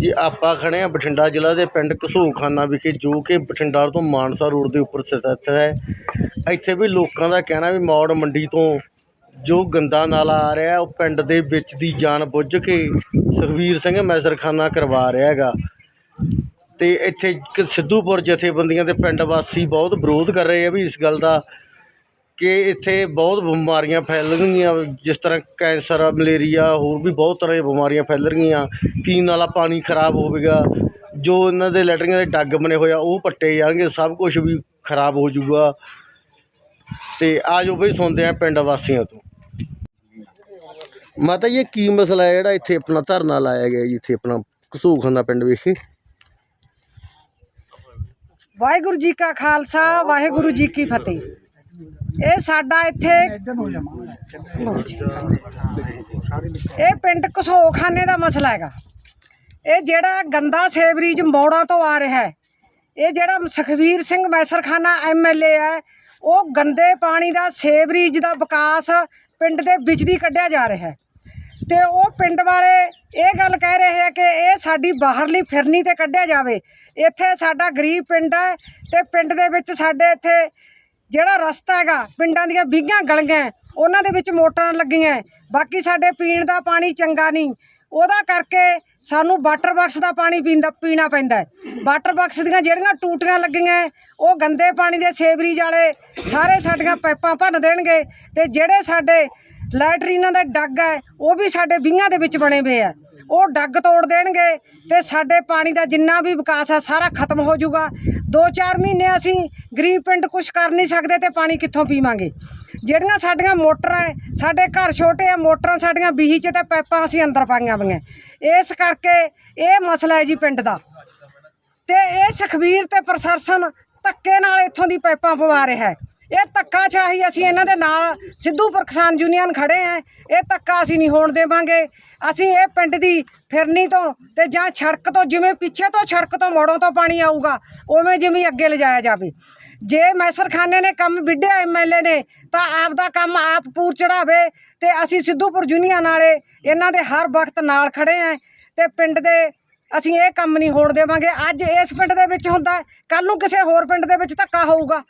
ਜੀ, ਆਪਾਂ ਖੜੇ ਆ ਬਠਿੰਡਾ ਜ਼ਿਲ੍ਹਾ ਦੇ ਪਿੰਡ ਘਸੂਖਾਨਾ ਵਿਖੇ, ਜੋ ਕਿ ਬਠਿੰਡਾ ਤੋਂ ਮਾਨਸਾ ਰੋਡ ਦੇ ਉੱਪਰ ਸਥਿਤ ਹੈ। ਇੱਥੇ ਵੀ ਲੋਕਾਂ ਦਾ ਕਹਿਣਾ ਵੀ ਮੌੜ ਮੰਡੀ ਤੋਂ ਜੋ ਗੰਦਾ ਨਾਲਾ ਆ ਰਿਹਾ, ਉਹ ਪਿੰਡ ਦੇ ਵਿੱਚ ਦੀ ਜਾਣ ਬੁੱਝ ਕੇ ਸੁਖਵੀਰ ਸਿੰਘ ਮੈਸਰਖਾਨਾ ਕਰਵਾ ਰਿਹਾ ਹੈਗਾ। ਤੇ ਇੱਥੇ ਸਿੱਧੂਪੁਰ ਜਥੇਬੰਦੀਆਂ ਦੇ ਪਿੰਡ ਵਾਸੀ ਬਹੁਤ ਵਿਰੋਧ ਕਰ ਰਹੇ ਆ ਵੀ ਇਸ ਗੱਲ ਦਾ ਕਿ ਇੱਥੇ ਬਹੁਤ ਬਿਮਾਰੀਆਂ ਫੈਲਣਗੀਆਂ, ਜਿਸ ਤਰ੍ਹਾਂ ਕੈਂਸਰ, ਮਲੇਰੀਆ, ਹੋਰ ਵੀ ਬਹੁਤ ਤਰ੍ਹਾਂ ਦੀਆਂ ਬਿਮਾਰੀਆਂ ਫੈਲਣਗੀਆਂ। ਪੀਣ ਵਾਲਾ ਪਾਣੀ ਖਰਾਬ ਹੋਵੇਗਾ, ਜੋ ਇਹਨਾਂ ਦੇ ਲੈਟਰਿੰਗਾਂ ਦੇ ਡੱਗ ਬਣੇ ਹੋਏ ਆ, ਉਹ ਪੱਟੇ ਜਾਣਗੇ, ਸਭ ਕੁਝ ਵੀ ਖਰਾਬ ਹੋ ਜਾਊਗਾ। ਤੇ ਆ ਜੋ ਬਈ ਸੁਣਦੇ ਹਾਂ ਪਿੰਡ ਵਾਸੀਆਂ ਤੋਂ। ਮਾਤਾ ਜੀ, ਇਹ ਕੀ ਮਸਲਾ ਹੈ ਜਿਹੜਾ ਇੱਥੇ ਆਪਣਾ ਧਰਨਾ ਲਾਇਆ ਗਿਆ ਜੀ, ਇੱਥੇ ਆਪਣਾ ਘਸੂਖਾਨਾ ਪਿੰਡ ਵਿਖੇ? ਵਾਹਿਗੁਰੂ ਜੀ ਕਾ ਖਾਲਸਾ, ਵਾਹਿਗੁਰੂ ਜੀ ਕੀ ਫਤਿਹ। ਇਹ ਸਾਡਾ ਇੱਥੇ ਇਹ ਪਿੰਡ ਘਸੋਖਾਨੇ ਦਾ ਮਸਲਾ ਹੈਗਾ। ਇਹ ਜਿਹੜਾ ਗੰਦਾ ਸੇਵਰੀਜ ਮੋੜਾਂ ਤੋਂ ਆ ਰਿਹਾ ਹੈ, ਇਹ ਜਿਹੜਾ ਸੁਖਵੀਰ ਸਿੰਘ ਮੈਸਰਖਾਨਾ ਐਮਐਲਏ ਹੈ, ਉਹ ਗੰਦੇ ਪਾਣੀ ਦਾ ਸੇਵਰੀਜ ਦਾ ਵਿਕਾਸ ਪਿੰਡ ਦੇ ਵਿੱਚ ਦੀ ਕੱਢਿਆ ਜਾ ਰਿਹਾ ਹੈ। ਤੇ ਉਹ ਪਿੰਡ ਵਾਲੇ ਇਹ ਗੱਲ ਕਹਿ ਰਹੇ ਆ ਕਿ ਇਹ ਸਾਡੀ ਬਾਹਰਲੀ ਫਿਰਨੀ ਤੇ ਕੱਢਿਆ ਜਾਵੇ। ਇੱਥੇ ਸਾਡਾ ਗਰੀਬ ਪਿੰਡ ਹੈ ਤੇ ਪਿੰਡ ਦੇ ਵਿੱਚ ਸਾਡੇ ਇੱਥੇ ਜਿਹੜਾ ਰਸਤਾ ਹੈਗਾ ਪਿੰਡਾਂ ਦੀਆਂ ਵੀਹਾਂ ਗਲੀਆਂ ਹੈ, ਉਹਨਾਂ ਦੇ ਵਿੱਚ ਮੋਟਰਾਂ ਲੱਗੀਆਂ ਬਾਕੀ ਸਾਡੇ ਪੀਣ ਦਾ ਪਾਣੀ ਚੰਗਾ ਨਹੀਂ। ਉਹਦਾ ਕਰਕੇ ਸਾਨੂੰ ਵਾਟਰ ਬਾਕਸ ਦਾ ਪਾਣੀ ਪੀਂਦਾ ਪੀਣਾ ਪੈਂਦਾ ਵਾਟਰ ਬਾਕਸ ਦੀਆਂ ਜਿਹੜੀਆਂ ਟੂਟੀਆਂ ਲੱਗੀਆਂ ਉਹ ਗੰਦੇ ਪਾਣੀ ਦੇ ਸੇਵਰੀਜ ਵਾਲੇ ਸਾਰੇ ਸਾਡੀਆਂ ਪਾਈਪਾਂ ਭੰਨ ਦੇਣਗੇ ਤੇ ਜਿਹੜੇ ਸਾਡੇ ਲੈਟਰੀਨਾਂ ਦੇ ਡੱਗ ਹੈ ਉਹ ਵੀ ਸਾਡੇ ਵੀਹਾਂ ਦੇ ਵਿੱਚ ਬਣੇ ਹੋਏ ਆ। ਉਹ ਡੱਗ ਤੋੜ ਦੇਣਗੇ ਤੇ ਸਾਡੇ ਪਾਣੀ ਦਾ ਜਿੰਨਾ ਵੀ ਵਿਕਾਸ ਆ ਸਾਰਾ ਖਤਮ ਹੋ ਜਾਊਗਾ। 2-4 ਮਹੀਨੇ ਅਸੀਂ ਗਰੀਬ ਪਿੰਡ ਕੁਝ ਕਰ ਨਹੀਂ ਸਕਦੇ ਤੇ ਪਾਣੀ ਕਿੱਥੋਂ ਪੀਵਾਂਗੇ? ਜਿਹੜੀਆਂ ਸਾਡੀਆਂ ਮੋਟਰਾਂ ਸਾਡੇ ਘਰ ਛੋਟੇ ਆ ਮੋਟਰਾਂ ਸਾਡੀਆਂ ਬੀਹੀ 'ਚ ਤੇ ਪਾਈਪਾਂ ਅਸੀਂ ਅੰਦਰ ਪਾਈਆਂ ਹੋਈਆਂ ਇਸ ਕਰਕੇ ਇਹ ਮਸਲਾ ਹੈ ਜੀ ਪਿੰਡ ਦਾ। ਤੇ ਇਹ ਸੁਖਬੀਰ ਤੇ ਪ੍ਰਸ਼ਾਸਨ ਧੱਕੇ ਨਾਲ ਇੱਥੋਂ ਦੀ ਪਾਈਪਾਂ ਪਵਾ ਰਿਹਾ ਹੈ। ਇਹ ਧੱਕਾ ਚਾਹੀ ਅਸੀਂ ਇਹਨਾਂ ਦੇ ਨਾਲ ਸਿੱਧੂਪੁਰ ਕਿਸਾਨ ਯੂਨੀਅਨ ਖੜੇ ਆ ਇਹ ਧੱਕਾ ਅਸੀਂ ਨਹੀਂ ਹੋਣ ਦੇਵਾਂਗੇ। ਅਸੀਂ ਇਹ ਪਿੰਡ ਦੀ ਫਿਰਨੀ ਤੋਂ ਤੇ ਜਾਂ ਸੜਕ ਤੋਂ, ਜਿਵੇਂ ਪਿੱਛੇ ਤੋਂ ਸੜਕ ਤੋਂ ਮੋੜੋਂ ਤੋਂ ਪਾਣੀ ਆਊਗਾ, ਉਵੇਂ ਜਿਵੇਂ ਅੱਗੇ ਲਿਜਾਇਆ ਜਾਵੇ। ਜੇ ਮੈਸਰਖਾਨੇ ਨੇ ਕੰਮ ਵਿੱਢਿਆ ਐਮਐਲਏ ਨੇ, ਤਾਂ ਆਪ ਦਾ ਕੰਮ ਆਪ ਪੂਰ ਚੜਾਵੇ ਤੇ ਅਸੀਂ ਸਿੱਧੂਪੁਰ ਯੂਨੀਅਨ ਵਾਲੇ ਇਹਨਾਂ ਦੇ ਹਰ ਵਕਤ ਨਾਲ ਖੜੇ ਆ ਤੇ ਪਿੰਡ ਦੇ ਅਸੀਂ ਇਹ ਕੰਮ ਨਹੀਂ ਹੋਣ ਦੇਵਾਂਗੇ। ਅੱਜ ਇਸ ਪਿੰਡ ਦੇ ਵਿੱਚ ਹੁੰਦਾ ਕੱਲ ਨੂੰ ਕਿਸੇ ਹੋਰ ਪਿੰਡ ਦੇ ਵਿੱਚ ਧੱਕਾ ਹੋਊਗਾ।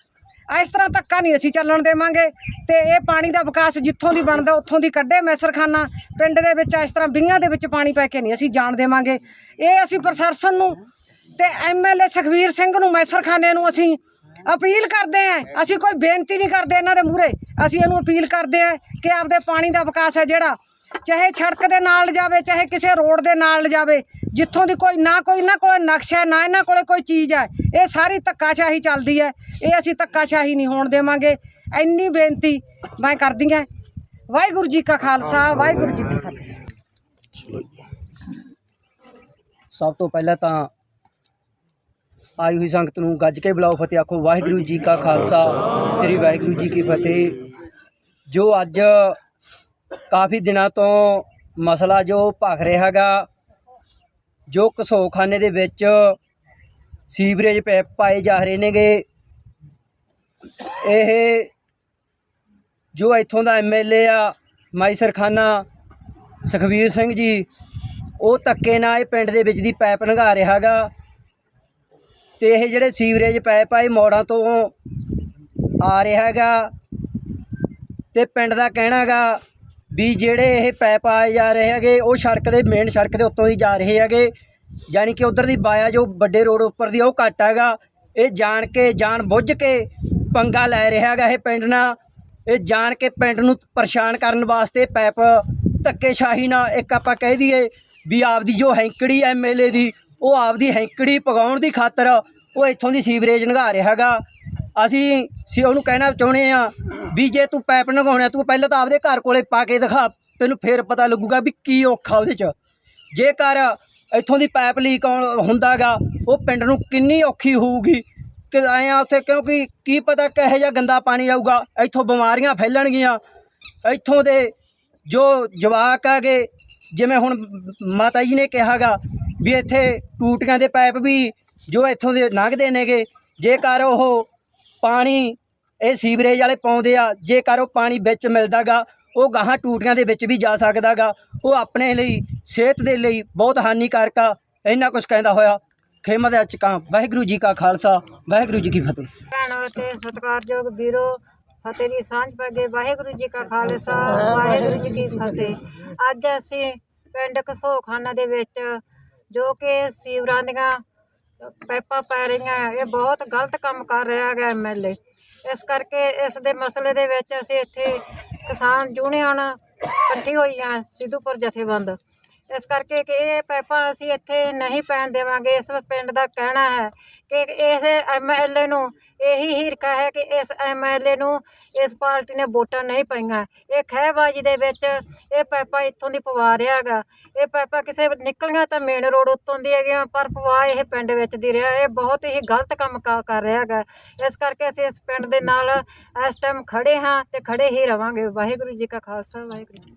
ਇਸ ਤਰ੍ਹਾਂ ਧੱਕਾ ਨਹੀਂ ਅਸੀਂ ਚੱਲਣ ਦੇਵਾਂਗੇ ਤੇ ਇਹ ਪਾਣੀ ਦਾ ਵਿਕਾਸ ਜਿੱਥੋਂ ਦੀ ਬਣਦਾ, ਉੱਥੋਂ ਦੀ ਕੱਢੇ ਮੈਸਰਖਾਨਾ। ਪਿੰਡ ਦੇ ਵਿੱਚ ਇਸ ਤਰ੍ਹਾਂ ਵਿੰਗਾਂ ਦੇ ਵਿੱਚ ਪਾਣੀ ਪੈ ਕੇ ਨਹੀਂ ਅਸੀਂ ਜਾਣ ਦੇਵਾਂਗੇ। ਇਹ ਅਸੀਂ ਪ੍ਰਸ਼ਾਸਨ ਨੂੰ ਤੇ ਐਮਐਲਏ ਸੁਖਵੀਰ ਸਿੰਘ ਨੂੰ ਮੈਸਰਖਾਨੇ ਨੂੰ ਅਸੀਂ ਅਪੀਲ ਕਰਦੇ ਆਂ ਅਸੀਂ ਕੋਈ ਬੇਨਤੀ ਨਹੀਂ ਕਰਦੇ ਇਹਨਾਂ ਦੇ ਮੂਹਰੇ। ਅਸੀਂ ਇਹਨੂੰ ਅਪੀਲ ਕਰਦੇ ਆਂ ਕਿ ਆਪਦੇ ਪਾਣੀ ਦਾ ਵਿਕਾਸ ਹੈ ਜਿਹੜਾ ਚਾਹੇ ਸੜਕ ਦੇ ਨਾਲ ਲਿਜਾਵੇ ਚਾਹੇ ਕਿਸੇ ਰੋਡ ਦੇ ਨਾਲ ਜਾਵੇ ਜਿੱਥੋਂ ਦੀ ਕੋਈ ਨਾ ਕੋਈ ਇਹਨਾਂ ਕੋਲੇ ਨਕਸ਼ਾ ਹੈ, ਨਾ ਇਹਨਾਂ ਕੋਲੇ ਕੋਈ ਚੀਜ਼ ਹੈ ਇਹ ਸਾਰੀ ਧੱਕਾਸ਼ਾਹੀ ਚੱਲਦੀ ਹੈ ਇਹ ਅਸੀਂ ਧੱਕਾਸ਼ਾਹੀ ਨਹੀਂ ਹੋਣ ਦੇਵਾਂਗੇ। ਇੰਨੀ ਬੇਨਤੀ ਮੈਂ ਕਰਦੀ ਹਾਂ। ਵਾਹਿਗੁਰੂ ਜੀ ਕਾ ਖਾਲਸਾ ਵਾਹਿਗੁਰੂ ਜੀ ਕੀ ਫਤਿਹ। ਸਭ ਤੋਂ ਪਹਿਲਾਂ ਤਾਂ ਆਈ ਹੋਈ ਸੰਗਤ ਨੂੰ ਗੱਜ ਕੇ ਬੁਲਾਓ ਫਤਿਹ ਆਖੋ ਵਾਹਿਗੁਰੂ ਜੀ ਕਾ ਖਾਲਸਾ ਸ੍ਰੀ ਵਾਹਿਗੁਰੂ ਜੀ ਕੀ ਫਤਿਹ। ਜੋ ਅੱਜ ਕਾਫੀ ਦਿਨਾਂ ਤੋਂ ਮਸਲਾ ਜੋ ਭਖ ਰਿਹਾ ਹੈਗਾ, ਜੋ ਕਸੋਖਾਨੇ ਦੇ ਵਿੱਚ ਸੀਵਰੇਜ ਪੈਪ ਪਾਏ ਜਾ ਰਹੇ ਨੇਗੇ, ਇਹ ਜੋ ਇੱਥੋਂ ਦਾ ਐਮਐਲਏ ਆ ਮਾਈਸਰਖਾਨਾ ਸੁਖਵੀਰ ਸਿੰਘ ਜੀ, ਉਹ ਧੱਕੇ ਨਾਲ ਇਹ ਪਿੰਡ ਦੇ ਵਿੱਚ ਦੀ ਪਾਈਪ ਲੰਘਾ ਰਿਹਾ ਹੈਗਾ ਤੇ ਇਹ ਜਿਹੜੇ ਸੀਵਰੇਜ ਪਾਈਪ ਆ, ਇਹ ਮੋੜਾਂ ਤੋਂ ਆ ਰਿਹਾ ਹੈਗਾ ਤੇ ਪਿੰਡ ਦਾ ਕਹਿਣਾ ਹੈਗਾ ਵੀ ਜਿਹੜੇ ਇਹ ਪੈਪ ਆਏ ਜਾ ਰਹੇ ਹੈਗੇ, ਉਹ ਸੜਕ ਦੇ ਮੇਨ ਸੜਕ ਦੇ ਉੱਤੋਂ ਦੀ ਜਾ ਰਹੇ ਹੈਗੇ। ਯਾਨੀ ਕਿ ਉਧਰ ਦੀ ਬਾਇਆ ਜੋ ਵੱਡੇ ਰੋਡ ਉੱਪਰ ਦੀ ਉਹ ਘੱਟ ਹੈਗਾ। ਇਹ ਜਾਣ ਕੇ, ਜਾਣ ਬੁੱਝ ਕੇ ਪੰਗਾ ਲੈ ਰਿਹਾ ਹੈਗਾ ਇਹ ਪਿੰਡ ਨਾਲ। ਇਹ ਜਾਣ ਕੇ ਪਿੰਡ ਨੂੰ ਪਰੇਸ਼ਾਨ ਕਰਨ ਵਾਸਤੇ ਪੈਪ ਧੱਕੇਸ਼ਾਹੀ ਨਾਲ ਇੱਕ ਆਪਾਂ ਕਹਿ ਦਈਏ ਵੀ ਆਪਦੀ ਜੋ ਹੈਂਕੜੀ ਐਮਐਲਏ ਦੀ, ਉਹ ਆਪਦੀ ਹੈਂਕੜੀ ਪਗਾਉਣ ਦੀ ਖਾਤਰ ਉਹ ਇੱਥੋਂ ਦੀ ਸੀਵਰੇਜ ਲੰਘਾ ਰਿਹਾ ਹੈਗਾ। ਅਸੀਂ ਸੀ ਉਹਨੂੰ ਕਹਿਣਾ ਚਾਹੁੰਦੇ ਆ ਵੀ ਜੇ ਤੂੰ ਪੈਪ ਲੰਘਾਉਣਾ ਤੂੰ ਪਹਿਲਾਂ ਤਾਂ ਆਪਦੇ ਘਰ ਕੋਲੇ ਪਾ ਕੇ ਦਿਖਾ, ਤੈਨੂੰ ਫੇਰ ਪਤਾ ਲੱਗੂਗਾ ਵੀ ਕੀ ਔਖਾ ਉਹਦੇ 'ਚ। ਜੇਕਰ ਇੱਥੋਂ ਦੀ ਪਾਈਪ ਲੀਕ ਹੁੰਦਾਗਾ, ਉਹ ਪਿੰਡ ਨੂੰ ਕਿੰਨੀ ਔਖੀ ਹੋਊਗੀ। ਕਿ ਆਏ ਆ ਉੱਥੇ ਕਿਉਂਕਿ ਕੀ ਪਤਾ ਕਿਹੋ ਜਿਹਾ ਗੰਦਾ ਪਾਣੀ ਆਊਗਾ, ਇੱਥੋਂ ਬਿਮਾਰੀਆਂ ਫੈਲਣਗੀਆਂ। ਇੱਥੋਂ ਦੇ ਜੋ ਜਵਾਕ ਹੈਗੇ ਜਿਵੇਂ ਹੁਣ ਮਾਤਾ ਜੀ ਨੇ ਕਿਹਾਗਾ ਵੀ ਇੱਥੇ ਟੂਟੀਆਂ ਦੇ ਪਾਈਪ ਵੀ ਜੋ ਇੱਥੋਂ ਦੇ ਲੰਘਦੇ ਨੇਗੇ, ਜੇਕਰ ਉਹ ਪਾਣੀ ਇਹ ਸੀਵਰੇਜ ਵਾਲੇ ਪਾਉਂਦੇ ਆ ਜੇਕਰ ਉਹ ਪਾਣੀ ਵਿੱਚ ਮਿਲਦਾਗਾ ਉਹ ਗਾਹਾਂ ਟੂਟੀਆਂ ਦੇ ਵਿੱਚ ਵੀ ਜਾ ਸਕਦਾਗਾ। ਉਹ ਆਪਣੇ ਲਈ ਸਿਹਤ ਦੇ ਲਈ ਬਹੁਤ ਹਾਨੀਕਾਰਕ ਆ ਇੰਨਾ ਕੁਝ ਕਹਿੰਦਾ ਹੋਇਆ। ਖੇਮਾ ਦੇ ਚੱਕਾਂ ਵਾਹਿਗੁਰੂ ਜੀ ਕਾ ਖਾਲਸਾ ਵਾਹਿਗੁਰੂ ਜੀ ਕੀ ਫਤਿਹ। ਭੈਣੋ ਅਤੇ ਸਤਿਕਾਰਯੋਗ ਵੀਰੋ ਫਤਿਹ ਦੀ ਸਾਂਝ ਪਾਗੇ ਵਾਹਿਗੁਰੂ ਜੀ ਕਾ ਖਾਲਸਾ ਵਾਹਿਗੁਰੂ ਜੀ ਕੀ ਫਤਿਹ। ਅੱਜ ਅਸੀਂ ਪਿੰਡ ਘਸੋਖਾਨਾ ਦੇ ਵਿੱਚ ਜੋ ਕਿ ਸੀਵਰਾਂ ਦੀਆਂ ਪੈਪਾਂ ਪੈ ਰਹੀਆਂ ਇਹ ਬਹੁਤ ਗਲਤ ਕੰਮ ਕਰ ਰਿਹਾ ਹੈਗਾ ਐਮਐਲਏ ਇਸ ਕਰਕੇ ਇਸ ਦੇ ਮਸਲੇ ਦੇ ਵਿੱਚ ਅਸੀਂ ਇੱਥੇ ਕਿਸਾਨ ਯੂਨੀਅਨ ਇਕੱਠੀ ਹੋਈ ਆ, ਸਿੱਧੂਪੁਰ ਜਥੇਬੰਦ। ਇਸ ਕਰਕੇ ਕਿ ਇਹ ਪੈਪਾਂ ਅਸੀਂ ਇੱਥੇ ਨਹੀਂ ਪੈਣ ਦੇਵਾਂਗੇ। ਇਸ ਪਿੰਡ ਦਾ ਕਹਿਣਾ ਹੈ ਕਿ ਇਸ ਐਮਐਲਏ ਨੂੰ ਇਹੀ ਹੀਰਖਾ ਹੈ ਕਿ ਇਸ ਐਮਐਲਏ ਨੂੰ ਇਸ ਪਾਰਟੀ ਨੇ ਵੋਟਾਂ ਨਹੀਂ ਪਾਈਆਂ। ਇਹ ਖਹਿਬਾਜ਼ੀ ਦੇ ਵਿੱਚ ਇਹ ਪੈਪਾਂ ਇੱਥੋਂ ਦੀ ਪਵਾ ਰਿਹਾ ਹੈਗਾ। ਇਹ ਪੈਪਾਂ ਕਿਸੇ ਨਿਕਲੀਆਂ ਤਾਂ ਮੇਨ ਰੋਡ ਉੱਤੋਂ ਦੀ ਹੈਗੀਆਂ ਪਰ ਪਵਾ ਇਹ ਪਿੰਡ ਵਿੱਚ ਦੀ ਰਿਹਾ। ਇਹ ਬਹੁਤ ਹੀ ਗਲਤ ਕੰਮ ਕਾ- ਕਰ ਰਿਹਾ ਹੈਗਾ। ਇਸ ਕਰਕੇ ਅਸੀਂ ਇਸ ਪਿੰਡ ਦੇ ਨਾਲ ਇਸ ਟਾਈਮ ਖੜੇ ਹਾਂ ਤੇ ਖੜੇ ਹੀ ਰਵਾਂਗੇ। ਵਾਹਿਗੁਰੂ ਜੀ ਕਾ ਖਾਲਸਾ, ਵਾਹਿਗੁਰੂ ਜੀ